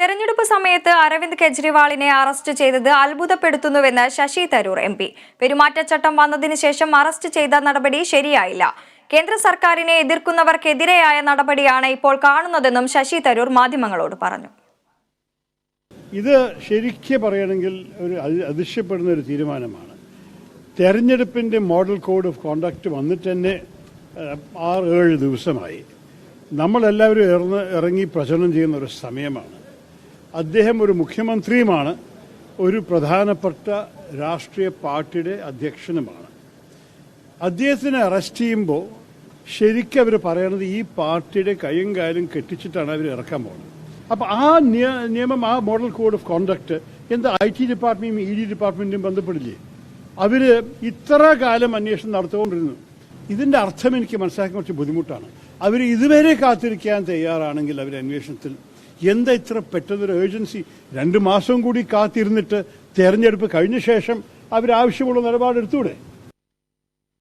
തെരഞ്ഞെടുപ്പ് സമയത്ത് അരവിന്ദ് കെജ്രിവാളിനെ അറസ്റ്റ് ചെയ്തത് അത്ഭുതപ്പെടുത്തുന്നുവെന്ന് ശശി തരൂർ എം പി. പെരുമാറ്റച്ചട്ടം വന്നതിന് ശേഷം അറസ്റ്റ് ചെയ്ത നടപടി ശരിയായില്ല. കേന്ദ്ര സർക്കാരിനെ എതിർക്കുന്നവർക്കെതിരെയായ നടപടിയാണ് ഇപ്പോൾ കാണുന്നതെന്നും ശശി തരൂർ മാധ്യമങ്ങളോട് പറഞ്ഞു. ഇത് ശരിക്കും പറയണമെങ്കിൽ ഒരു അതി- അതിശയപ്പെടുന്ന ഒരു തീരുമാനമാണ്. തെരഞ്ഞെടുപ്പിന്റെ മോഡൽ കോഡ് ഓഫ് കോണ്ടക്ട് വന്നിട്ട് തന്നെ ആറ് ഏഴ് ദിവസമായി. നമ്മളെല്ലാവരും ഇറങ്ങി പ്രചരണം ചെയ്യുന്ന ഒരു സമയമാണ്. അദ്ദേഹം ഒരു മുഖ്യമന്ത്രിയുമാണ് ഒരു പ്രധാനപ്പെട്ട രാഷ്ട്രീയ പാർട്ടിയുടെ അധ്യക്ഷനുമാണ്. അദ്ദേഹത്തിനെ അറസ്റ്റ് ചെയ്യുമ്പോൾ ശരിക്കും അവർ പറയണത് ഈ പാർട്ടിയുടെ കൈയും കാലും കെട്ടിച്ചിട്ടാണ് അവർ ഇറക്കാൻ പോകുന്നത്. അപ്പോൾ ആ നിയമം ആ മോഡൽ കോഡ് ഓഫ് കോണ്ടക്ട് എന്താ ഐ ടി ഡിപ്പാർട്ട്മെന്റും ഇ ഡി ഡിപ്പാർട്ട്മെന്റും ബന്ധപ്പെടില്ലേ? അവർ ഇത്ര കാലം അന്വേഷണം നടത്തുകൊണ്ടിരുന്നു ഇതിന്റെ അർത്ഥം എനിക്ക് മനസ്സിലാക്കാൻ കുറച്ച് ബുദ്ധിമുട്ടാണ്. അവർ ഇതുവരെ കാത്തിരിക്കാൻ തയ്യാറാണെങ്കിൽ അവർ അന്വേഷണത്തിൽ എന്താ ഇത്ര പെട്ടെന്നൊരു ഏജൻസി രണ്ട് മാസം കൂടി കാത്തിരുന്നിട്ട് തെരഞ്ഞെടുപ്പ് കഴിഞ്ഞ ശേഷം അവരാവശ്യമുള്ള നിലപാടെടുത്തൂടെ?